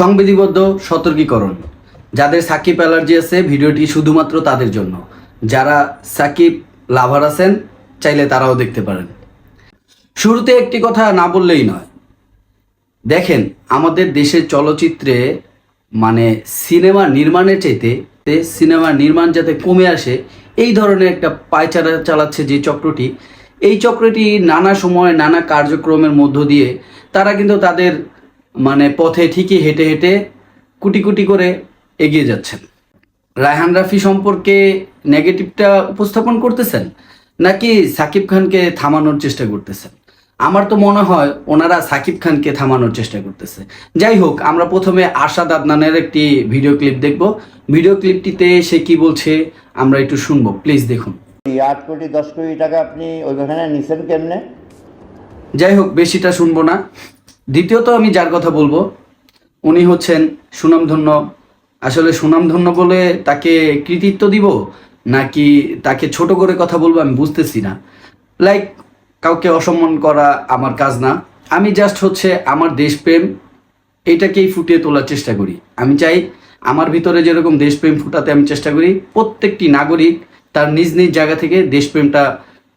সংবিধিবদ্ধ সতর্কীকরণ। যাদের সাকিব অ্যালার্জি আছে, ভিডিওটি শুধুমাত্র তাদের জন্য। যারা সাকিব লাভার আছেন, চাইলে তারাও দেখতে পারেন। শুরুতে একটি কথা না বললেই নয়। দেখেন, আমাদের দেশের চলচ্চিত্রে মানে সিনেমা নির্মাণের চাইতে সিনেমা নির্মাণ যাতে কমে আসে, এই ধরনের একটা পায়চারা চালাচ্ছে যে চক্রটি। এই চক্রটি নানা সময় নানা কার্যক্রমের মধ্য দিয়ে, তারা কিন্তু তাদের মানে পথে ঠিকই হেঁটে হেঁটে কুটি কুটি করে এগিয়ে যাচ্ছেন। রায়হান রাফি সম্পর্কে নেগেটিভটা উপস্থাপন করতেছেন নাকি সাকিব খানকে থামানোর চেষ্টা করতেছেন? আমার তো মনে হয় ওনারা সাকিব খানকে থামানোর চেষ্টা করতেছে। যাই হোক আমরা প্রথমে আশাদ আদনানের একটি ভিডিও ক্লিপ দেখব। ভিডিও ক্লিপটিতে সে কি বলছে আমরা একটু শুনব। প্লিজ দেখুন। আট কোটি দশ কোটি টাকা আপনি ওইখানে নিছেন কেমনে? যাই হোক বেশিটা শুনব না। দ্বিতীয়ত আমি যার কথা বলব, উনি হচ্ছেন সুনামধন্য। আসলে সুনামধন্য বলে তাকে কৃতিত্ব দিব, নাকি তাকে ছোট করে কথা বলব আমি বুঝতেছি না। লাইক কাউকে অসম্মান করা আমার কাজ না। আমি জাস্ট হচ্ছে আমার দেশপ্রেম, এটাকেই ফুটিয়ে তোলার চেষ্টা করি। আমি চাই আমার ভিতরে যেরকম দেশপ্রেম ফুটাতে আমি চেষ্টা করি, প্রত্যেকটি নাগরিক তার নিজ নিজ জায়গা থেকে দেশপ্রেমটা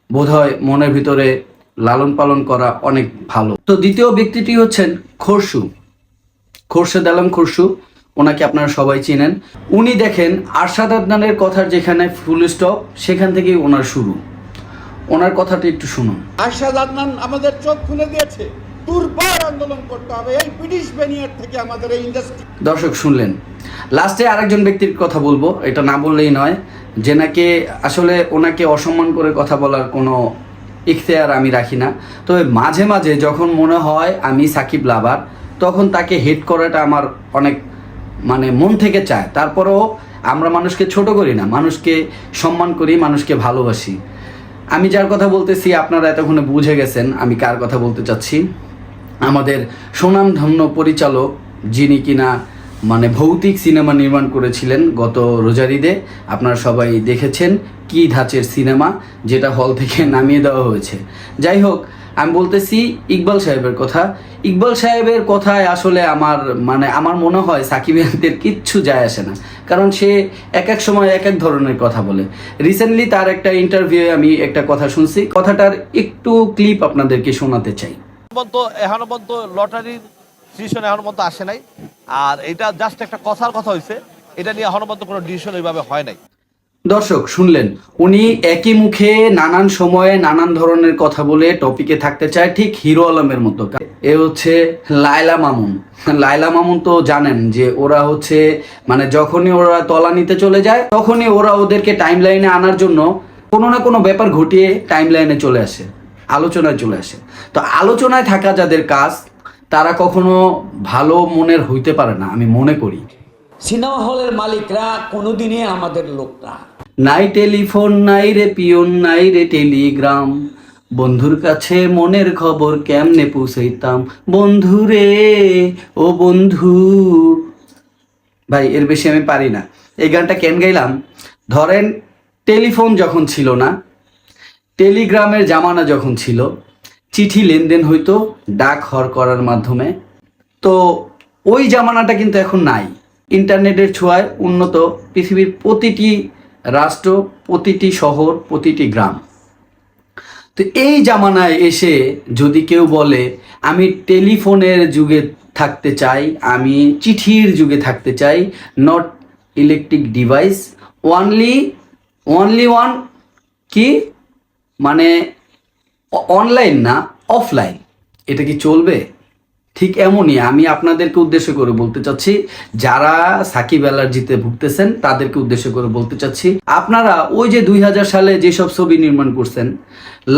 বোধহয় মনের ভিতরে লালন পালন করা অনেক ভালো। তো দ্বিতীয় ব্যক্তিটি হচ্ছেন খরশু। খোরশেদ আলম খরশু ওনাকে আপনারা সবাই চিনেন। উনি দেখেন আরশাদ আদনানের কথার যেখানে ফুল স্টপ সেখান থেকেই ওনার শুরু। ওনার কথাটা একটু শুনুন। আরশাদ আদনান আমাদের চোখ খুলে দিয়েছে। দুর্বার আন্দোলন করতে হবে। এই ব্রিটিশ বেনিয়ার থেকে আমাদের এই ইন্ডাস্ট্রি দর্শক শুনলেন। লাস্টে আরেকজন ব্যক্তির কথা বলব। এটা না বললেই নয়। যে নাকি আসলে ওনাকে অসম্মান করে কথা বলার কোনো ইখতিয়ার আমি রাখি না। তবে মাঝে মাঝে যখন মনে হয় আমি সাকিব লাভার, তখন তাকে হেট করাটা আমার অনেক মানে মন থেকে চায়। তারপরেও আমরা মানুষকে ছোট করি না, মানুষকে সম্মান করি, মানুষকে ভালোবাসি। আমি যার কথা বলতেছি আপনারা এতক্ষণে বুঝে গেছেন আমি কার কথা বলতে চাচ্ছি। আমাদের সুনামধন্য পরিচালক যিনি কিনা মানে ভৌতিক সিনেমা নির্মাণ করেছিলেন গত রোজারিদে। আপনারা সবাই দেখেছেন কি ধাঁচের সিনেমা, যেটা হল থেকে নামিয়ে দেওয়া হয়েছে। যাই হোক, আমি বলতেছি ইকবাল সাহেবের কথা। ইকবাল সাহেবের কথায় আসলে আমার মানে আমার মনে হয় সাকিব সাকিবিয়ানদের কিচ্ছু যায় আসে না। কারণ সে এক এক সময় এক এক ধরনের কথা বলে। রিসেন্টলি তার একটা ইন্টারভিউ আমি একটা কথা শুনছি। কথাটার একটু ক্লিপ আপনাদেরকে শোনাতে চাই। লটারির ডিসিশন এখনও পর্যন্ত আসে নাই। আর এটা জাস্ট একটা কথার কথা হয়েছে এটা নিয়ে এখনও পর্যন্ত কোনো ডিসিশন ওইভাবে হয় নাই। দর্শক, শুনলেন, উনি একই মুখে নানান সময়ে নানান ধরনের কথা বলে টপিকে থাকতে চায় ঠিক হিরো আলমের মতো। এ হচ্ছে লায়লা মামুন। লায়লা মামুন তো জানেন যে ওরা হচ্ছে মানে যখনই ওরা তলা নিতে চলে যায়, তখনই ওরা ওদেরকে টাইম লাইনে আনার জন্য কোনো না কোনো ব্যাপার ঘটিয়ে টাইম লাইনে চলে আসে, আলোচনায় চলে আসে। তো আলোচনায় থাকা যাদের কাজ তারা কখনো ভালো মনের হইতে পারে না আমি মনে করি। সিনেমা হলের মালিকরা কোনোদিনই আমাদের লোক না নাই টেলিফোন নাই রে পিয়ন নাই রে টেলিগ্রাম। বন্ধুর কাছে মনের খবর কেমনে পৌঁছাইতাম? বন্ধু রে ও বন্ধু। ভাই এর বেশি আমি পারি না। এই গানটা কেন গাইলাম? ধরেন টেলিফোন যখন ছিল না টেলিগ্রামের জামানা যখন ছিল চিঠি লেনদেন হইতো ডাক হর করার মাধ্যমে। তো ওই জামানাটা কিন্তু এখন নাই। ইন্টারনেটের ছোঁয়ায় উন্নত পৃথিবীর প্রতিটি রাষ্ট্র, প্রতিটি শহর, প্রতিটি গ্রাম। তো এই জামানায় এসে যদি কেউ বলে, আমি টেলিফোনের যুগে থাকতে চাই, আমি চিঠির যুগে থাকতে চাই not electric device only only one কি? মানে অনলাইন না অফলাইন এটা কি চলবে? ঠিক এমনই আমি আপনাদেরকে উদ্দেশ্য করে বলতে চাচ্ছি, যারা সাকিব অ্যালার্জিতে ভুগতেছেন, তাদেরকে উদ্দেশ্য করে বলতে চাচ্ছি, আপনারা ওই যে দুই হাজার সালে যেসব ছবি নির্মাণ করছেন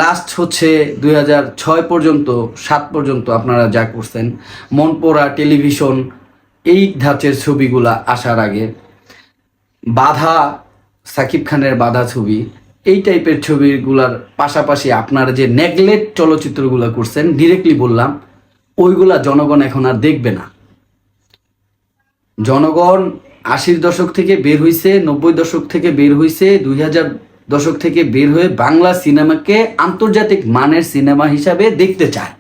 লাস্ট হচ্ছে দুই পর্যন্ত, সাত পর্যন্ত আপনারা যা করছেন, মনপোড়া টেলিভিশন, এই ধাঁচের ছবিগুলা আসার আগে, বাধা, সাকিব খানের বাধা ছবি এই টাইপের ছবিগুলার পাশাপাশি আপনারা যে নেগলেক্ট চলচ্চিত্রগুলো করছেন ডিরেক্টলি বললাম, ওইগুলা জনগণ এখন আর দেখবে না। জনগণ আশির দশক থেকে বের হয়েছে নব্বই দশক থেকে বের হয়েছে দুই হাজার দশক থেকে বের হয়ে বাংলা সিনেমাকে আন্তর্জাতিক মানের সিনেমা হিসাবে দেখতে চায়।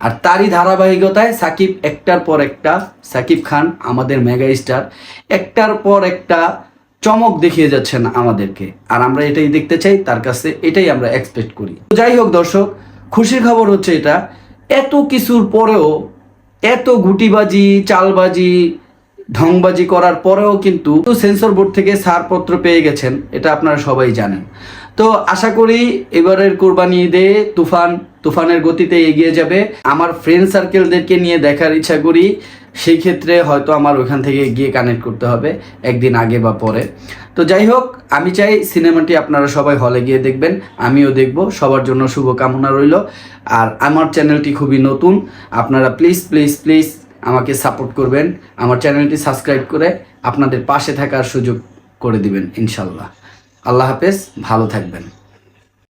আর তারই ধারাবাহিকতায় সাকিব একটার পর একটা, সাকিব খান আমাদের মেগা স্টার, একটার পর একটা চমক দেখিয়ে যাচ্ছেন আমাদেরকে। আর আমরা এটাই দেখতে চাই, তার কাছে এটাই আমরা এক্সপেক্ট করি। তো যাই হোক দর্শক, খুশির খবর হচ্ছে এটা, এত কিছুর পরেও এত গুটিবাজি, চালবাজি, ঢংবাজি করার পরেও কিন্তু সেন্সর বোর্ড থেকে ছাড়পত্র পেয়ে গেছেন, এটা আপনারা সবাই জানেন। তো আশা করি এবারের কোরবানি ঈদে তুফান, তুফানের গতিতে এগিয়ে যাবে। আমার ফ্রেন্ড সার্কেলদেরকে নিয়ে দেখার ইচ্ছা করি সেই ক্ষেত্রে হয়তো আমার ওইখান থেকে গিয়ে কানেক্ট করতে হবে, একদিন আগে বা পরে। তো যাই হোক, আমি চাই সিনেমাটি আপনারা সবাই হলে গিয়ে দেখবেন, আমিও দেখব, সবার জন্য শুভকামনা রইল। আর আমার চ্যানেলটি খুবই নতুন, আপনারা প্লিজ প্লিজ প্লিজ আমাকে সাপোর্ট করবেন, আমার চ্যানেলটি সাবস্ক্রাইব করে আপনাদের পাশে থাকার সুযোগ করে দিবেন, ইনশাল্লাহ। আল্লাহ হাফেজ, ভালো থাকবেন।